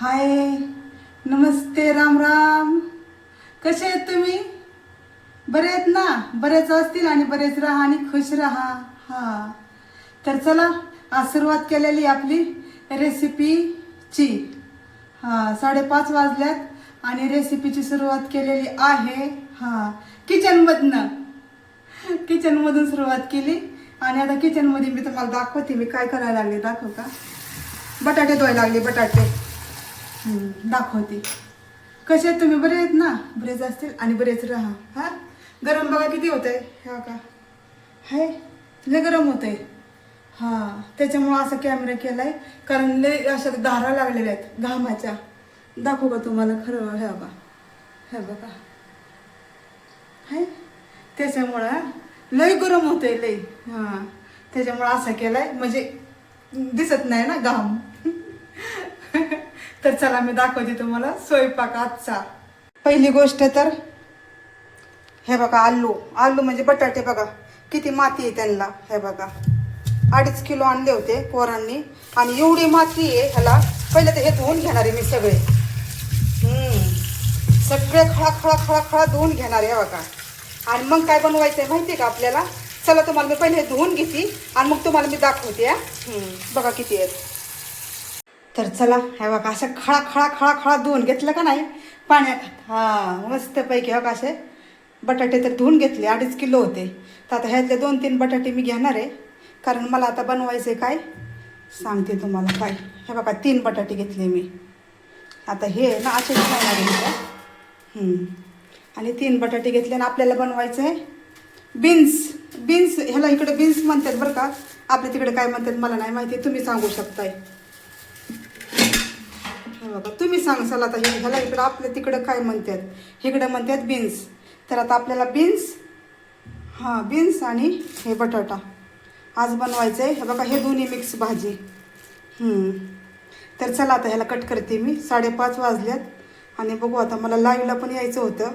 हाय नमस्ते राम राम. कसे आहेत तुम्ही? बरे आहेत ना? बरेच असतील आणि बरेच राहा आणि खुश राहा. हा. तर चला आज सुरुवात केलेली आपली रेसिपीची. हा साडेपाच वाजल्यात आणि रेसिपीची सुरुवात केलेली आहे. हा. किचनमधनं. किचनमधून सुरुवात केली. आणि आता किचनमध्ये मी तुम्हाला दाखवते मी काय करायला लागले दाखव का? बटाटे धुवायला लागले बटाटे. दाखवते. कसे आहेत तुम्ही बरे आहेत ना? बरेच असतील आणि बरेच राहा. हा? गरम बघा किती होत आहे हा का हाय लय गरम होत आहे हा त्याच्यामुळं असा कॅमेरा केला आहे कारण लय अशा धारा लागलेल्या आहेत. घामाच्या. दाखवू का तुम्हाला खरं? ह्या बा ह्या बघा. हाय त्याच्यामुळं लय गरम होतंय लय. हा त्याच्यामुळं असा आहे म्हणजे दिसत नाही ना घाम. तर चला मी दाखवते तुम्हाला स्वयंपाक आजचा. पहिली गोष्ट तर हे बघा आलू. आलू म्हणजे बटाटे बघा. किती माती आहे त्यांना हे बघा. अडीच किलो आणले होते पोरांनी. आणि एवढी माती आहे ह्याला. पहिले तर हे धुवून घेणार आहे मी सगळे. सगळे खळा खळा खळा खळा धुवून घेणार आहे बघा. आणि मग काय बनवायचं आहे माहिती आहे का आपल्याला? चला तुम्हाला मी पहिले हे धुवून घेते आणि मग तुम्हाला मी दाखवते बघा किती आहेत. तर चला हे बघा असं खळा खळा खळा खळा धुवून घेतलं का नाही? पाण्यात हां मस्तपैकी हो बघा असे? बटाटे तर धुवून घेतले अडीच किलो होते. तर आता ह्यातले दोन तीन बटाटे मी घेणार आहे. कारण मला आता बनवायचे काय? सांगते तुम्हाला काय हे बघा तीन बटाटे घेतले मी. आता हे ना असे खाणार आणि तीन बटाटे घेतले आणि आपल्याला बनवायचं आहे बीन्स. बीन्स ह्याला इकडे बीन्स म्हणतात बरं का. आपल्या तिकडे काय म्हणतात मला नाही माहिती तुम्ही सांगू शकताय. हे बघा तुम्ही सांगसाल आता हे ह्याला इकडं आपल्या तिकडं काय म्हणतात? इकडं म्हणतात बीन्स तर आता आपल्याला बीन्स हां बीन्स आणि हे बटाटा. आज बनवायचं आहे हे बघा हे दोन्ही मिक्स भाजी. तर चला आता ह्याला कट करते मी. साडेपाच वाजल्यात. आणि बघू आता मला लाईव्हला पण यायचं होतं.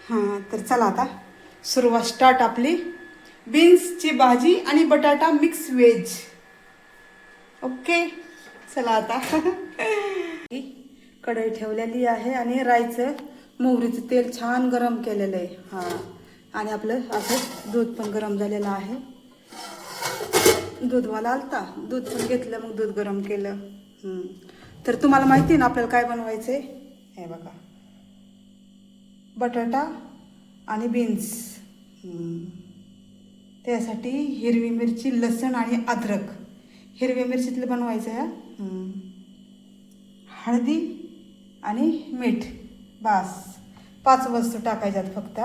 हां तर चला आता. सुरुवात स्टार्ट आपली. बीन्सची भाजी आणि बटाटा मिक्स व्हेज ओके चला आता. कढई ठेवलेली आहे आणि राईचं मोहरीचं तेल छान गरम केलेलं आहे. हां. आणि आपलं असं दूध पण गरम झालेलं आहे. दूध मला आलता. दूध पण घेतलं मग दूध गरम केलं. तर तुम्हाला माहिती आहे ना आपल्याला काय बनवायचं आहे हे बघा. बटाटा आणि बीन्स. त्यासाठी हिरवी मिरची लसण आणि अद्रक. हिरवी मिरचीतलं बनवायचं आहे हळदी आणि मीठ बास. पाच वस्तू टाकायच्यात फक्त.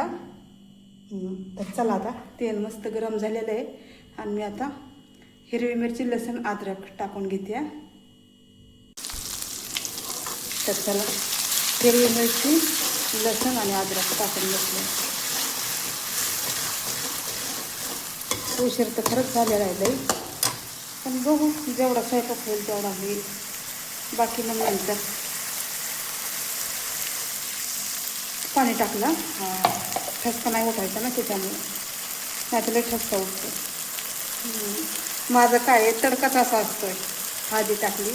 तर चला आता तेल मस्त गरम झालेलं आहे. आणि मी आता हिरवी मिरची लसूण अद्रक टाकून घेते. तर चला हिरवी मिरची लसूण आणि अद्रक टाकून घेतलं. उशीर तर खरंच झालेला आहे लई पण बघू जेवढा स्वयंपाक होईल तेवढा होईल. बाकी मग नंतर. पाणी टाकलं. ठसका नाही उठायचा ना त्याच्यामुळे. नाही तुला ठसका उठतो. माझं काय आहे तडकाच असा असतोय. हळदी टाकली.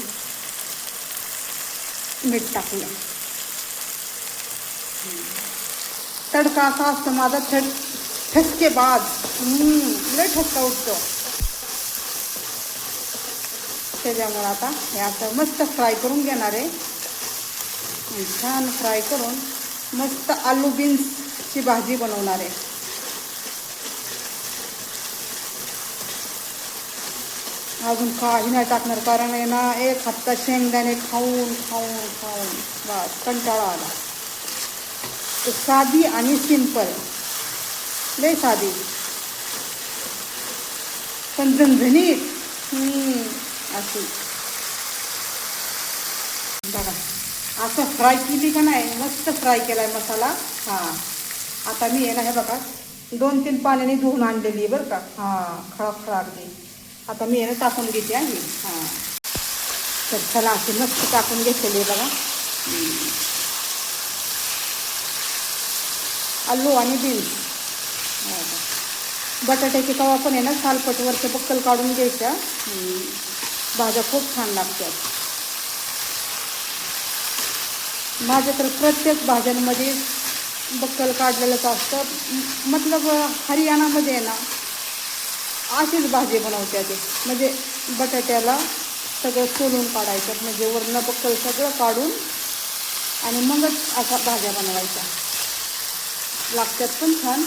मीठ टाकलं. तडका असा असतो माझा थड ठसके बाद. लय ठसका उठतो. त्याच्यामुळे आता हे असं मस्त फ्राय करून घेणार आहे. छान फ्राय करून. मस्त आलू बीन्सची भाजी बनवणार आहे. अजून काही नाही टाकणार कारण आहे ना एक हप्ता शेंगदाणे खाऊन खाऊन खाऊन बस कंटाळा आला. तर साधी आणि सिंपल लय साधी. पण झणझणीत. अशी. बघा. असं फ्राय केली का नाही मस्त फ्राय केलाय मसाला. हां. आता मी आहे ना हे बघा दोन तीन पाण्याने धुवून आणलेली आहे बरं का. हां खळखळ अगदी. आता मी आहे ना टाकून घेते आणि हां. तर चला अशी मस्त टाकून घेतलेली आहे बघा. आलू आणि बीन्स हो. बटाट्याची कवा पण आहे ना सालपटवरचे बक्कल काढून घ्यायच्या. भाज्या खूप छान लागतात. माझ्या तर प्रत्येक भाज्यांमध्ये बक्कल काढलेलंच असतं. मतलब हरियाणामध्ये आहे ना अशीच भाजी बनवते ते. म्हणजे बटाट्याला सगळं सोलून काढायचं म्हणजे वरनं बक्कल सगळं काढून आणि मगच अशा भाज्या बनवायच्या. लागतात पण छान.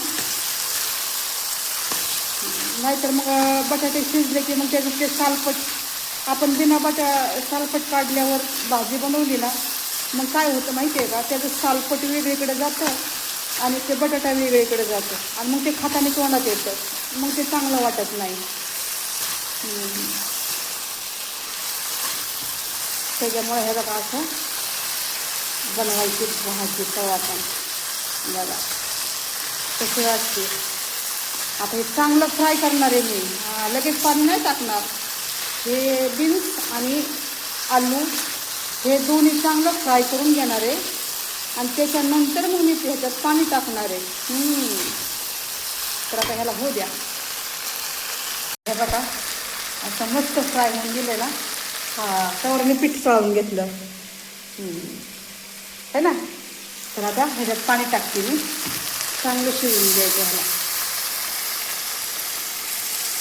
नाहीतर मग बटाटे शिजले की मग त्याचं ते सालपट आपण बिना बटा सालपट काढल्यावर भाजी बनवली ना मग काय होतं माहिती आहे का? त्याचं सालपट वेगळीकडे जातं आणि ते बटाटा वेगळीकडे जातं. आणि मग ते खाताने तोंडात येतं. मग ते चांगलं वाटत नाही. त्याच्यामुळे हे बघा असं बनवायची भाजी तवा पण. बघा. तशी वाटते. आता हे चांगलं फ्राय करणार आहे मी. लगेच पाणी नाही टाकणार. हे बीन्स आणि आलू हे दोन्ही चांगलं फ्राय करून घेणार आहे. आणि त्याच्यानंतर मग मी ह्याच्यात पाणी टाकणार आहे. तर आता ह्याला होऊ द्या. हे बघा असं मस्त फ्राय होऊन गेलं ना हा त्यावर मी पीठ चाळून घेतलं. है ना? तर आता ह्याच्यात पाणी टाकते मी. चांगलं शिजवून द्यायचं ह्याला.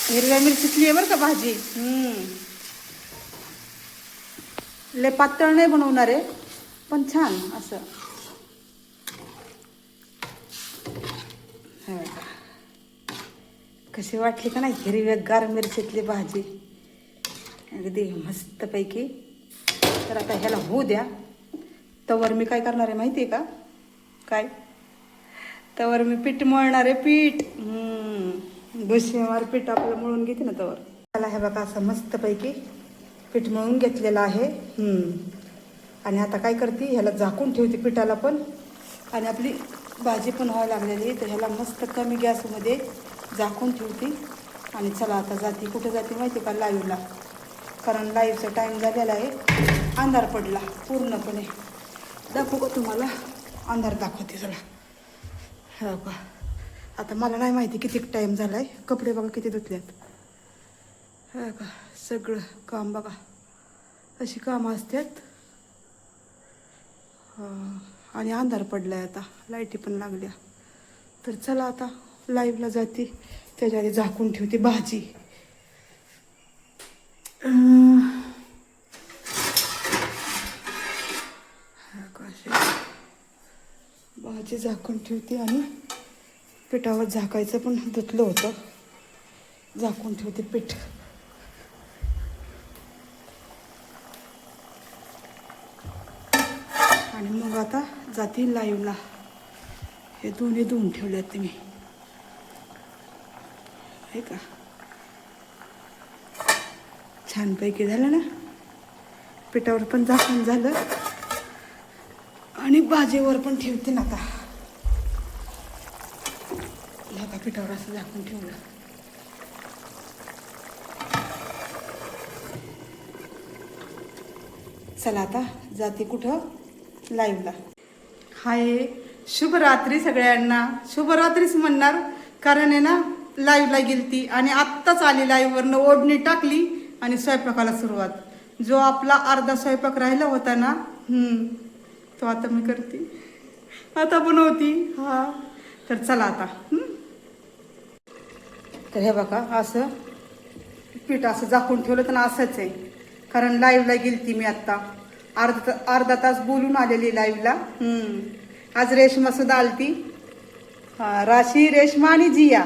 हिरव्या मिरचीतली आहे बरं का भाजी. लय पातळ नाही बनवणार आहे पण छान असं. कशी वाटली का नाही हिरव्या गार मिरचीतली भाजी? अगदी मस्तपैकी. तर आता ह्याला होऊ द्या. तवर मी काय करणार आहे माहिती आहे का? काय? तवर मी पीठ मळणार आहे पीठ. हम्म. पीठ आपलं मळून घेते ना तवर. त्याला हे बघा असं मस्तपैकी. पीठ मळून घेतलेलं आहे. आणि आता काय करते ह्याला झाकून ठेवते पिठाला पण. आणि आपली भाजी पण व्हायला लागलेली तर ह्याला मस्त कमी गॅसमध्ये झाकून ठेवते. आणि चला आता जाते कुठं जाते माहिती का? लाईव्हला. कारण लाईव्हचा टाईम झालेला आहे. अंधार पडला पूर्णपणे. दाखवू का तुम्हाला? अंधार दाखवते चला. हो का? आता मला नाही माहिती किती टाईम झाला आहे कपडे बघा किती धुतल्यात हो का? सगळं काम बघा. अशी कामं असतात आणि अंधार पडलाय आता. लाईटी पण लागल्या. तर चला आता लाईव्हला जाते. त्याच्या आधी झाकून ठेवते भाजी. का भाजी झाकून ठेवते आणि पिठावर झाकायचं पण धुतलं होतं. झाकून ठेवते पीठ. आणि मग आता जातील लाईवला हे दोन्ही धुवून ठेवले आहेत तुम्ही आहे का? छानपैकी झालं ना? पिठावर पण झाकून झालं. आणि भाजीवर पण ठेवते ना आता. आता पिठावर असं झाकून ठेवलं. चला आता जाते कुठं? लाईव्हला हाय शुभरात्री सगळ्यांना. शुभरात्रीच म्हणणार कारण आहे ना लाईव्हला गेलती आणि आत्ताच आली लाईव्हवरनं ओढणी टाकली आणि स्वयंपाकाला सुरुवात. जो आपला अर्धा स्वयंपाक राहिला होता ना तो आता मी करते. आता बनवती. हा. तर चला आता तर हे बघा असं पीठ असं झाकून ठेवलं तर असंच आहे. कारण लाईव्हला गेलती मी आत्ता. अर्धा ता- अर्धा तास बोलून आलेली लाईव्हला आज रेशमा सुद्धा आलती. हा राशी रेशमा आणि जिया.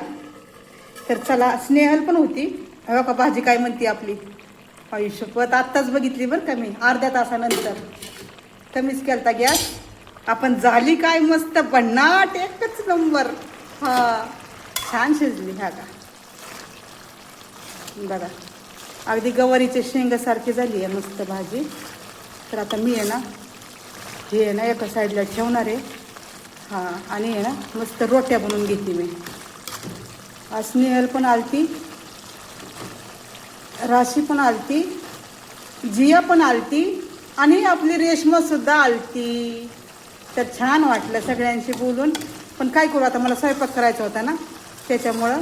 तर चला स्नेहल पण होती. हे भाजी काय म्हणती आपली. आयुष्यपत आत्ताच बघितली बरं का मी अर्ध्या तासानंतर. कमीच केलता गॅस. आपण झाली काय मस्त भन्नाट एकच नंबर. हा. छान शिजली ह्या का. बघा अगदी गवारीच्या शेंगासारखी झाली आहे मस्त भाजी. तर आता मी आहे ना हे आहे ना एका साईडला ठेवणार आहे. हां आणि आहे ना मस्त रोट्या बनवून घेते मी. आज स्नेहल पण आलती राशी पण आलती जिया पण आलती आणि आपली रेशमासुद्धा आलती. तर छान वाटलं सगळ्यांशी बोलून. पण काय करू आता मला स्वयंपाक करायचा होता ना त्याच्यामुळं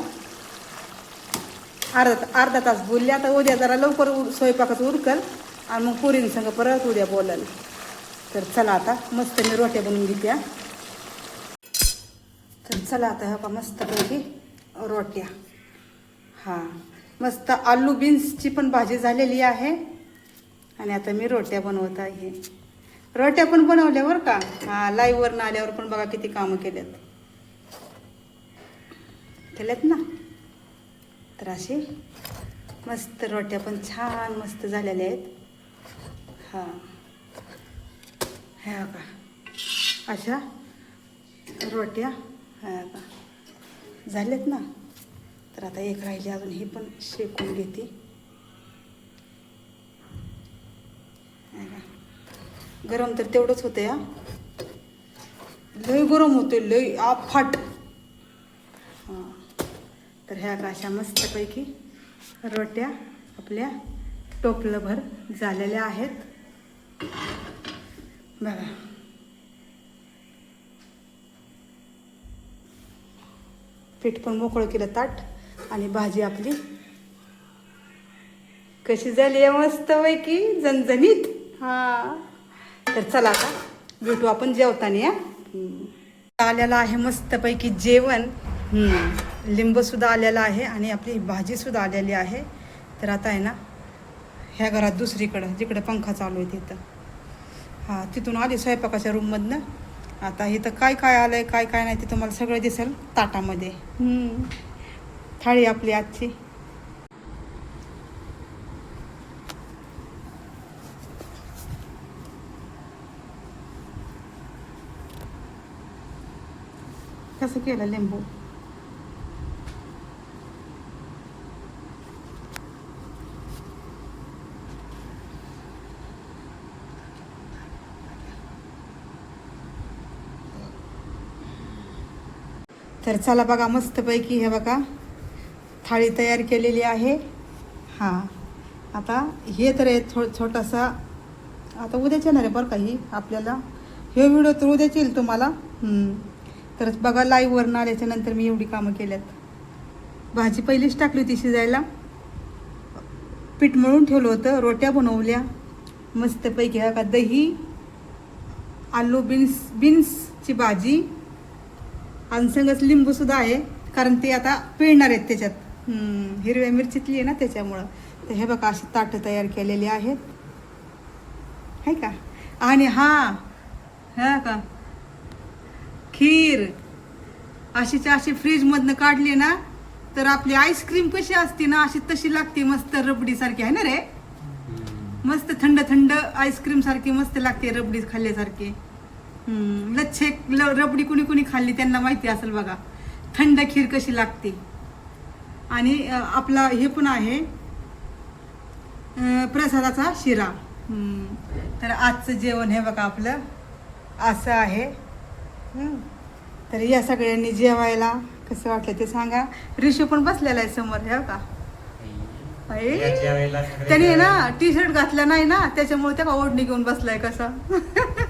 अर्धा अर्धा तास बोलले. आता उद्या जरा लवकर उर स्वयंपाकात उरकल. आणि मग पुरींसंग परत उद्या बोलाल तर चला आता मस्त मी रोट्या बनवून घेत्या. तर चला आता हा का मस्तपैकी रोट्या. हां मस्त आलू बीन्सची पण भाजी झालेली आहे. आणि आता मी रोट्या बनवत आहे. रोट्या पण बनवल्यावर का? हां लाईव्हवरनं आल्यावर पण बघा किती कामं केल्यात. केल्यात ना? तर असे मस्त रोट्या पण छान मस्त झालेल्या आहेत. हां. ह्या का अशा रोट्या. ह्या का झाल्यात ना? तर आता एक राहिली अजून ही पण शेकून घेते. का. गरम तर तेवढंच होतं या लई गरम होते लई आफाट. हां. तर ह्या का अशा मस्तपैकी रोट्या आपल्या टोपलंभर झालेल्या आहेत. बघा पीठ पण मोकळं केलं ताट आणि भाजी आपली कशी झाली आहे मस्त पैकी झणझणीत. हा. तर चला आता भेटू आपण जेवताना या आलेलं आहे मस्तपैकी जेवण. लिंबसुद्धा लिंबूसुद्धा आलेलं आहे आणि आपली भाजीसुद्धा आलेली आहे. तर आता आहे ना ह्या घरात दुसरीकडं जिकडे पंखा चालू आहे तिथं. हां तिथून आली स्वयंपाकाच्या रूममधनं आता इथं काय काय आलं आहे काय काय नाही ते तुम्हाला सगळं दिसेल ताटामध्ये. हम्म. थाळी आपली आजची. कसं केलं लिंबू? तर चला बघा मस्तपैकी हे बघा. थाळी तयार केलेली आहे. हां. आता हे तर आहे थो छोटासा आता उद्याच येणार आहे बरं का ही आपल्याला. हे व्हिडिओ तर उद्याच येईल तुम्हाला. तरच तर बघा लाईव्हवरनं आल्याच्यानंतर मी एवढी कामं केल्यात. भाजी पहिलीच टाकली होती शिजायला. पीठ मळून ठेवलं होतं रोट्या बनवल्या. मस्तपैकी हा का दही आलू बीन्स बीन्सची भाजी. आणि संगच लिंबूसुद्धा आहे कारण ते आता पिळणार आहेत त्याच्यात. हम्म, हिरव्या मिरचीतली आहे ना त्याच्यामुळं. तर हे बघा अशी ताटं तयार केलेली आहेत. आहे का? आणि हा हा का खीर. अशीच्या अशी फ्रीजमधनं काढली ना तर आपली आईस्क्रीम कशी असते ना अशी तशी लागते मस्त रबडीसारखी आहे ना रे? मस्त थंड थंड आईस्क्रीम सारखी मस्त लागते रबडी खाल्ल्यासारखी. लच्छे रबडी कुणी कुणी खाल्ली त्यांना माहिती असेल बघा. थंड खीर कशी लागते. आणि आपला हे पण आहे प्रसादाचा शिरा. तर आजचं जेवण हे बघा आपलं. असं आहे. तर या सगळ्यांनी जेवायला कसं वाटलं ते सांगा. रिशू पण बसलेला आहे समोर हे सगळे त्याने ना टी शर्ट घातला नाही ना त्याच्यामुळे त्या का ओढणी घेऊन बसलाय कसा.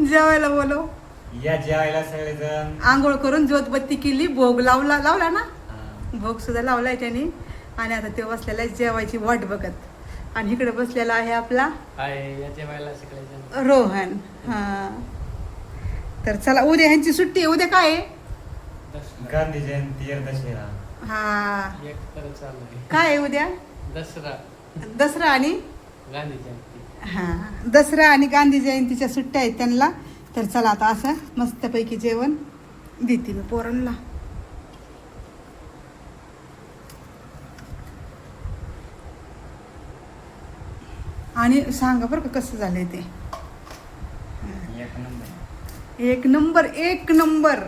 जेवायला बोलो या जेवायला सगळेजण. आंघोळ करून ज्योतबत्ती केली भोग लावला लावला ना. भोग सुद्धा लावलाय त्याने. आणि आता ते बसलेला आहे जेवायची वाट बघत. आणि इकडे बसलेला आहे आपला रोहन. हा. तर चला उद्या ह्यांची सुट्टी आहे. उद्या काय आहे? गांधी जयंती दशेरा हा. काय आहे उद्या? दसरा. दसरा आणि? गांधी जयंती. हा. दसरा आणि गांधी जयंतीच्या सुट्ट्या आहेत त्यांना. तर चला आता असं मस्तपैकी जेवण देते मी पोरांना. आणि सांगा बरं का कसं झालंय ते. एक नंबर. एक नंबर एक नंबर.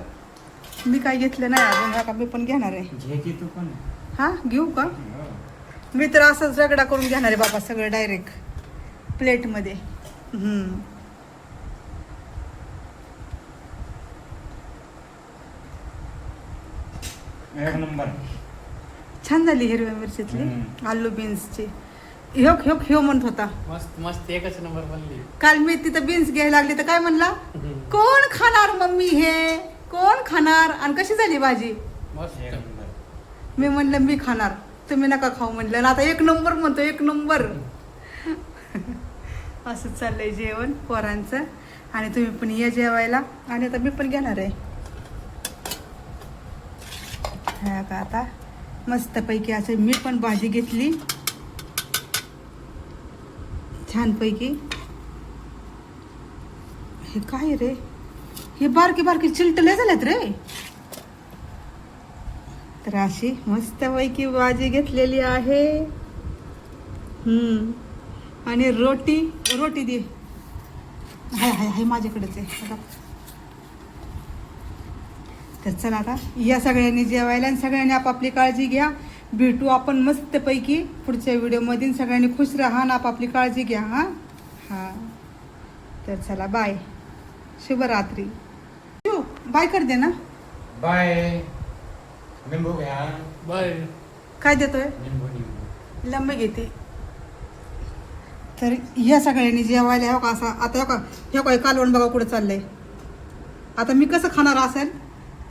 मी काय घेतलं नाही अजून हा का मी पण घेणार आहे. हा घेऊ का? हो. मी तर असंच रगडा करून घेणार आहे बाबा सगळं डायरेक्ट प्लेटमध्ये. हम्म. एक नंबर. छान झाली हिरव्या मिरचीतली. आलू बीन्सची. ह्यो ह्यो ह्यो म्हणत होता. मस्त मस्त एकच नंबर बनली काल मी तिथं बीन्स घ्यायला लागली तर काय म्हणला? कोण खाणार मम्मी हे? कोण खाणार? आणि कशी झाली भाजी? मस्त. एक नंबर. मी म्हणलं मी खाणार. तुम्ही नका खाऊ म्हणलं. आणि आता एक नंबर म्हणतो एक नंबर. असं चाललंय जेवण पोरांचं. आणि तुम्ही पण या जेवायला. आणि आता मी पण घेणार आहे. हा का आता. मस्तपैकी असं मी पण भाजी घेतली. छानपैकी. हे काय रे? हे बारकी बारकी चिलटले झाल्यात रे. तर अशी मस्तपैकी भाजी घेतलेली आहे. हम्म. आणि रोटी. रोटी दे. हाय हाय हाय माझ्याकडेच आहे. तर चला आता या सगळ्यांनी जेवायला आणि सगळ्यांनी आपापली काळजी घ्या. भेटू आपण मस्तपैकी पुढच्या व्हिडिओमध्ये सगळ्यांनी खुश राहा आणि आपापली काळजी घ्या हां? हां. तर चला बाय. शुभरात्री. शिव, बाय कर दे ना. बाय. लिंबू घ्या. बाय. काय देतोय? लंब घेते. तर ह्या सगळ्यांनी जेवायला हो का असा? आता हो का? हे काय कालवण बघा कुठं चाललंय. आता मी कसं खाणार असेल?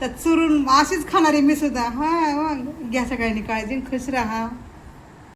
तर चुरून अशीच खाणार आहे मी सुद्धा. हा मग घ्या सगळ्यांनी काळजी खुश राहा.